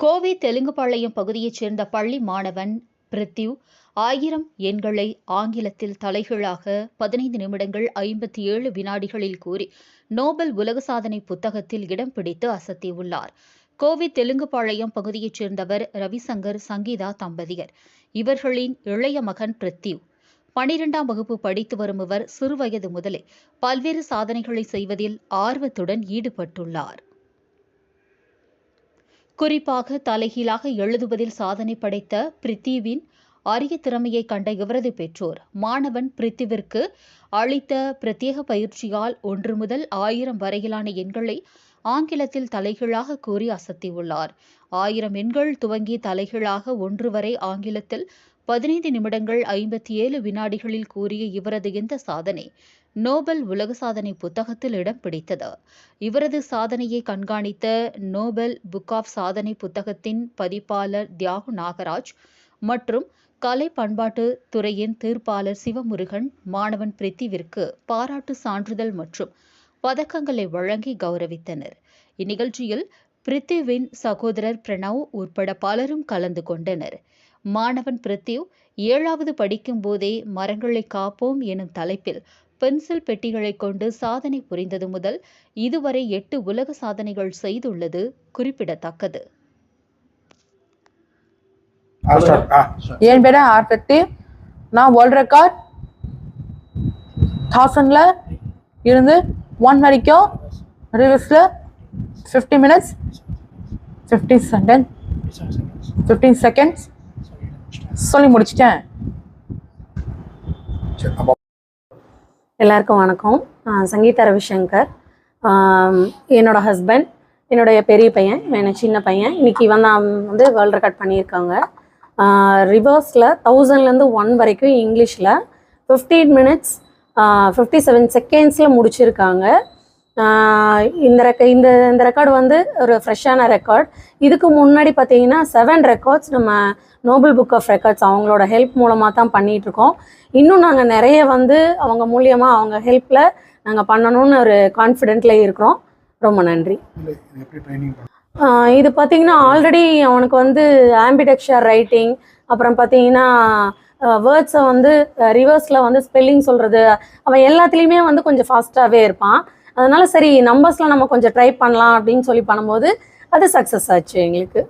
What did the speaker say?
கோவை தெலுங்குபாளையம் பகுதியைச் சேர்ந்த பள்ளி மாணவன் பிரித்யூ ஆயிரம் எண்களை ஆங்கிலத்தில் தலைகீழாக பதினைந்து நிமிடங்கள் ஐம்பத்தி ஏழு வினாடிகளில் கூறி நோபல் உலக சாதனை புத்தகத்தில் இடம் பிடித்து அசத்தியுள்ளார். கோவை தெலுங்குபாளையம் பகுதியைச் சேர்ந்தவர் ரவிசங்கர் சங்கீதா தம்பதியர். இவர்களின் இளைய மகன் பிரித்யூ. பனிரெண்டாம் வகுப்பு படித்து வரும் இவர் சிறுவயது முதலே. பல்வேறு சாதனைகளை செய்வதில் ஆர்வத்துடன் ஈடுபட்டுள்ளார். குறிப்பாக தலைகீழாக எழுதுவதில் சாதனை படைத்த பிரித்திவின் அரிய திறமையை கண்ட இவரது பெற்றோர் மாணவன் பிரித்திவிற்கு அளித்த பிரத்யேக பயிற்சியால் ஒன்று முதல் ஆயிரம் வரையிலான எண்களை ஆங்கிலத்தில் தலைகீழாக கூறி அசத்தியுள்ளார். ஆயிரம் எண்கள் துவங்கி தலைகீழாக ஒன்று வரை ஆங்கிலத்தில் பதினைந்து நிமிடங்கள் ஐம்பத்தி ஏழு வினாடிகளில் கூறிய இவரது இந்த சாதனை நோபல் உலக சாதனை புத்தகத்தில் இடம் பிடித்தது. இவரது சாதனையை கண்காணித்த நோபல் புக் ஆஃப் சாதனை புத்தகத்தின் பதிப்பாளர் தியாகு நாகராஜ் மற்றும் கலை பண்பாட்டு துறையின் தீர்ப்பாளர் சிவமுருகன் மாணவன் பிரித்திவிற்கு பாராட்டு சான்றிதழ் மற்றும் பதக்கங்களை வழங்கி கௌரவித்தனர். இந்நிகழ்ச்சியில் பிரித்திவின் சகோதரர் பிரணவ் உட்பட பலரும் கலந்து கொண்டனர். மாணவன் பிரித்திவ் ஏழாவது படிக்கும் போதே மரங்களை காப்போம் எனும் தலைப்பில் பென்சில் பெட்டிகளை கொண்டு சாதனை புரிந்தது முதல் இதுவரை எட்டு உலக சாதனைகள் செய்துள்ளது குறிப்பிடத்தக்கது. என் பேர் ஆர் நான் வேர்ல்ட் ரெக்கார்ட் தௌசண்டில் இருந்து ஒன் வரைக்கும் ரிவர்ஸில் fifty minutes fifty second fifteen seconds சொல்லி முடிச்சிட்டேன். சரி, அப்போ எல்லாருக்கும் வணக்கம். நான் சங்கீதா ரவிசங்கர். ஆம், என்னோட ஹஸ்பண்ட் என்னுடைய பெரிய பையன் எனக்கு சின்ன பையன். இன்னைக்கு இவன் தான் வந்து வேர்ல்ட் ரெக்கார்ட் பண்ணியிருக்காங்க. ரிவர்ஸில் தௌசண்ட்லேருந்து ஒன் வரைக்கும் இங்கிலீஷில் ஃபிஃப்டீன் மினிட்ஸ் ஃபிஃப்டி செவன் செகண்ட்ஸில் முடிச்சிருக்காங்க. இந்த ரெக்க இந்த இந்த ரெக்கார்டு வந்து ஒரு ஃப்ரெஷ்ஷான ரெக்கார்ட் இதுக்கு முன்னாடி பார்த்தீங்கன்னா செவன் ரெக்கார்ட்ஸ் நம்ம நோபல் புக் ஆஃப் ரெக்கார்ட்ஸ் அவங்களோட ஹெல்ப் மூலமாக தான் பண்ணிட்டு இருக்கோம். இன்னும் நாங்கள் நிறைய வந்து அவங்க மூலியமாக அவங்க ஹெல்ப்பில் நாங்கள் பண்ணணும்னு ஒரு கான்ஃபிடென்ட்ல இருக்கிறோம். ரொம்ப நன்றி. இது பார்த்தீங்கன்னா ஆல்ரெடி அவனுக்கு வந்து ஆம்பிடெக்ஷர் ரைட்டிங் அப்புறம் பார்த்தீங்கன்னா வேர்ட்ஸை வந்து ரிவர்ஸில் வந்து ஸ்பெல்லிங் சொல்கிறது அவன் எல்லாத்துலேயுமே வந்து கொஞ்சம் ஃபாஸ்ட்டாகவே இருப்பான். அதனால் சரி நம்பர்ஸில் நம்ம கொஞ்சம் ட்ரை பண்ணலாம் அப்படின்னு சொல்லி பண்ணும்போது அது சக்ஸஸ் ஆச்சு எங்களுக்கு.